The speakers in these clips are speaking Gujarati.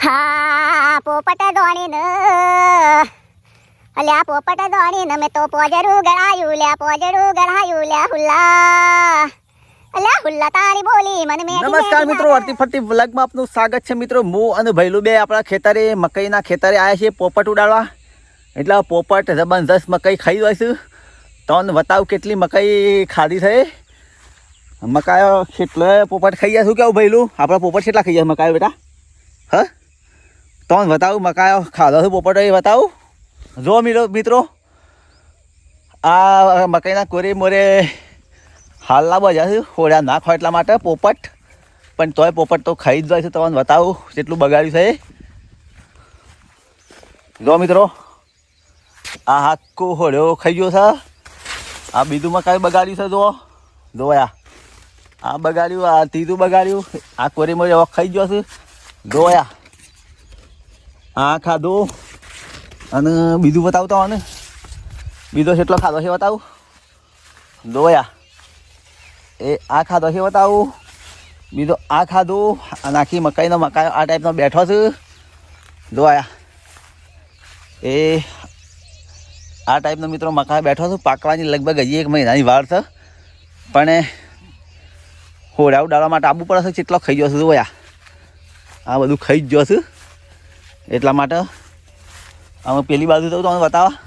હા પોપટ દોણીને અલ્યા પોપટ દોણીને મેં તો પોજરું ગળાયું લ્યા પોજરું ગળાયું લ્યા હુલ્લા. અલ્યા હુલ્લા તારી બોલી મને મેં નમસ્કાર મિત્રો વર્તી ફરતી વ્લોગમાં આપનું સ્વાગત છે મિત્રો. હું અને ભૈલું બે આપણા ખેતરે મકઈના ખેતરે આવ્યા છે પોપટ ઉડાડવા. એટલે પોપટ જબરદસ્ત મકઈ ખાઈ દઈશું તને બતાવ કેટલી મકઈ ખાધી થઈ મકાયો કેટલો પોપટ ખાઈ ગયા શું કેવું ભૈલું? આપણા પોપટ કેટલા ખાઈ ગયા મકાયો બેટા? હ? તને બતાવું મકાયો ખાધો છે પોપટ, એ બતાવું જો મિત્રો મિત્રો, આ મકાઈના કોરી મોરે હાલના બજા છે ખોડ્યા ના ખાય એટલા માટે પોપટ. પણ તોય પોપટ તો ખાઈ જ જાય છે, તમને બતાવું કેટલું બગાડ્યું છે જો મિત્રો, આ હાકો હોળ્યો ખાઈ ગયો છે. આ બીજું મકાઈ બગાડ્યું છે જો જોયા આ બગાડ્યું, આ ત્રીજું બગાડ્યું. આ કોરી મોરી ખાઈ ગયો છે. જો આ ખાધો અને બીજું બતાવું આને બીજો જેટલો ખાધો છે બતાવું. જોયા એ આ ખાધો છે બતાવું. બીજો આ ખાધું અને આખી મકાઈનો મકાઈ આ ટાઈપનો બેઠો છું. જોયા એ આ ટાઈપનો મિત્રો મકાઈ બેઠો છું. પાકવાની લગભગ હજી એક મહિનાની વાર છે. પણ એ ડાળવા માટે આવવું પડે છે કેટલો ખાઈ ગયો છે જોયા આ બધું ખાઈ જ ગયો છે. એટલા માટે અમે પેલી બાજુ જવું તમને બતાવવા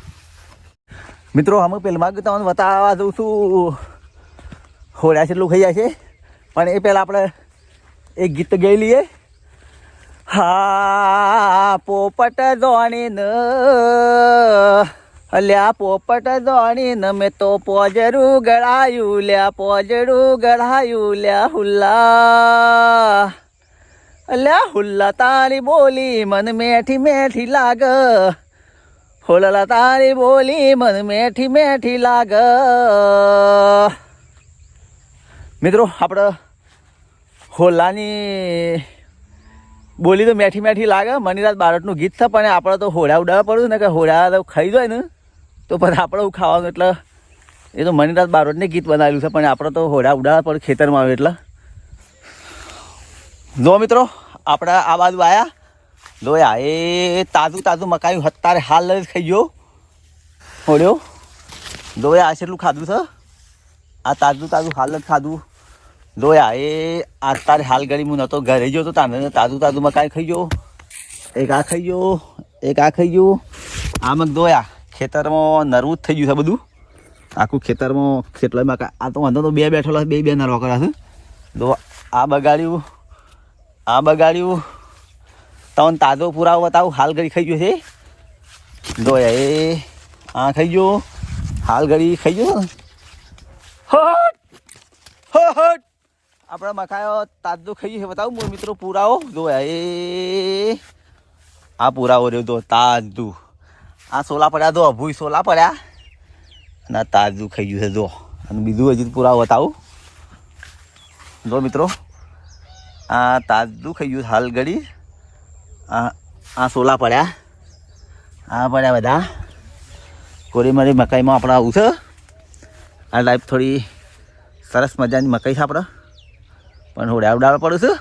મિત્રો, અમે પેલમાં તમને બતાવવા જઉં છું. હોળ્યા કેટલું ખાઈ જાય છે. પણ એ પહેલાં આપણે એક ગીત ગઈ લઈએ. હા, પોપટ દોણી ન અલ્યા, પોપટ દોણી ન મેં તો પોજરું ગળાયું લ્યા, પોજરું ગળાયું લ્યા, હુલ્લા. અલ્યા હુલ્લા તારી બોલી મન મેઠી મેઠી લાગ. હુલ્લા તારી બોલી મન મેઠી મેઠી લાગ. મિત્રો આપણે હોલાની બોલી તો મેઠી મેઠી લાગે. મનીરાજ બારટનું ગીત છે, પણ આપણે તો હોળા ઉડાવવા પડ્યું ને, કે હોળા તો ખાઈ જાય ને, તો પછી આપણે ખાવાનું. એટલે એ તો મનીરાજ બારોટને ગીત બનાવેલું છે, પણ આપણે તો હોળા ઉડાવવા પડે ખેતરમાં આવે એટલે. જો મિત્રો, આપણે આ બાજુ આવ્યા લોયા એ તાજું તાજું મકાયું અત્યારે હાલ જ ખાઈ ગયો. હોળ્યો લોયા આ છેટલું ખાધું છે? આ તાજું તાજું હાલ જ ખાધું. લોયા એ અત્યારે હાલ ઘડી હું નહોતો ઘરે ગયો તો તાને તાજું તાજું મકાઈ ખાઈ ગયો. એક આ ખાઈ ગયો, એક આ ખાઈ ગયું. આમ દોયા ખેતરમાં નરવું જ થઈ ગયું છે બધું. આખું ખેતરમાં મકા આ તો વાંધો તો બે બેઠેલો બે બે નરવા કર્યા છે. તો આ બગાડ્યું. આ બગાડ્યું. તમને તાજો પુરાવો બતાવું. હાલ ઘડી ખાઈ ગયો છે. જોયા એ આ ખાઈ ગયો. હાલ ઘડી ખાઈ ગયો. હટ! આપણા મકાયો તાજો ખાઈ છે. બતાવું મોર મિત્રો પુરાવો. જોયા એ આ પુરાવો રહ્યો તો તાજું. આ સોલા પડ્યા તો ભૂઈ સોલા પડ્યા. અને આ તાજું ખાઈ ગયું છે, જો. અને બીજું હજી પુરાવો બતાવું. જો મિત્રો. આ તાજું ખાઈ ગયું હાલ ઘડી. આ આ સોલા પડ્યા. આ પડ્યા બધા. કોરી મારી મકાઈમાં આપણે આવું છે. આ ટાઈપ થોડી સરસ મજાની મકાઈ છે આપણે. પણ હોડે ઉડાડ પડું છે.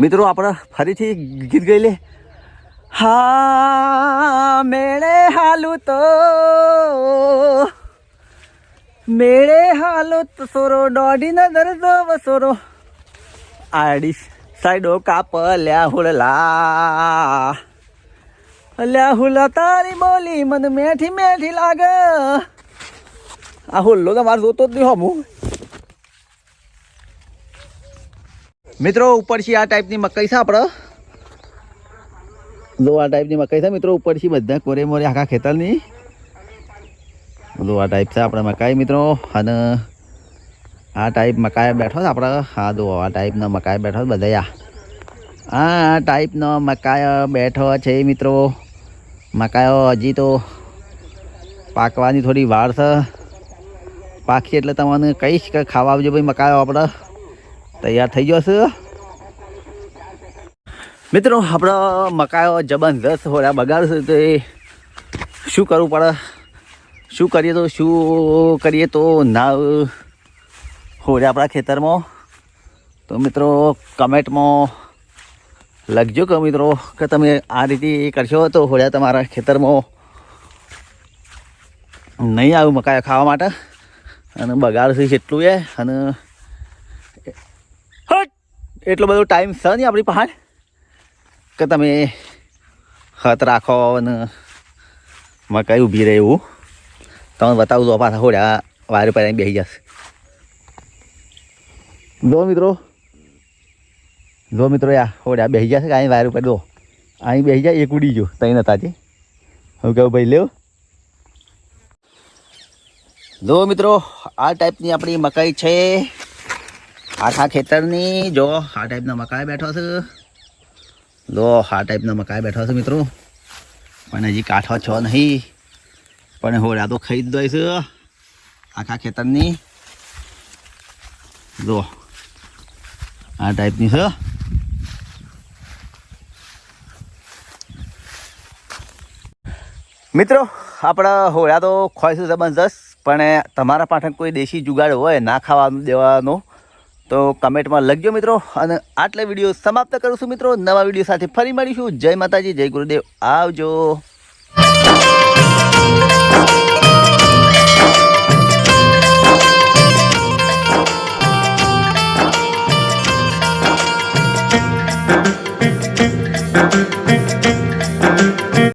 મિત્રો, આપણે ફરીથી ગીત ગઈ લે હા, મેળે હાલું તો. મેળે હાલો તસોરો સોરો દોઢી ન દરદો વસોરો આડી સાઈડો કાપ લ્યા હુળલા અલ્યા હુલા તારી બોલી મને મેઠી મેઠી લાગે. આ હુલ્લો તો મારે જોતો જ નહીં હમું મિત્રો, ઉપરથી આ ટાઈપની મકાઈ છે આપણે જો આ ટાઈપની મકાઈ છે મિત્રો, ઉપરથી બધા કોરે મોરે આખા ખેતરની. જો આ ટાઈપ છે આપણે મકાઈ મિત્રો. અને આ ટાઈપ મકાઈ બેઠો છે આપણે. હા જુઓ, આ ટાઈપનો મકાઈ બેઠો છે બધા આ. ટાઈપનો મકાઈ બેઠો છે મિત્રો. મકાઈઓ હજી તો પાકવાની થોડી વાર છે. પાકી એટલે તમને કહીશ કે ખાવા આવજો ભાઈ મકાયો આપણે. તૈયાર થઈ ગયો છે. મિત્રો, આપણો મકાયો જબરદસ્ત હોળા બગાડશે તો શું કરવું પડે? શું કરીએ તો, શું કરીએ તો ના હોય આપણા ખેતરમાં. તો મિત્રો, કમેન્ટમાં લખજો કે મિત્રો, કે તમે આ રીતે કરશો તો હોળ્યા તમારા ખેતરમાં નહીં આવ્યું મકાઈ ખાવા માટે. અને બગાડ બગાડશે એટલું એ, અને! એટલો બધો ટાઈમ છે નહીં આપણી પહાડ કે તમે હત રાખો અને મકાઈ ઊભી રહે એવું. તમને બતાવું દો પાછા હોળ્યા વારે પર બેસી જશે. જો મિત્રો જો મિત્રો યા હોડ્યા બેસી જશે કે અહીં વાયર ઉપર દો અહીં બેસી જાય, એક ઉડી ગયો, તઈ નતા જે. હું કહું, ભાઈ લેવ જો મિત્રો, આ ટાઈપની આપણી મકાઈ છે. આખા ખેતરની, જો, આ ટાઈપના મકાઈ બેઠો છે. જો, આ ટાઈપના મકાઈ બેઠો છે મિત્રો. પણ હજી કાઠો છો નહીં. પણ હોડ્યા તો ખાઈ છે. આખા ખેતરની. જો, આ ટાઈપની છે. મિત્રો, આપણા હોળા તો ખોઈશું જબરજસ્ત, પણ તમારા પાઠક કોઈ દેશી જુગાડ હોય, ના ખાવાનું દેવાનો, તો કમેન્ટમાં લખજો મિત્રો. અને આટલા વીડિયો સમાપ્ત કરું છું મિત્રો. નવા વીડિયો સાથે ફરી મળીશું. જય માતાજી, જય ગુરુદેવ. આવજો.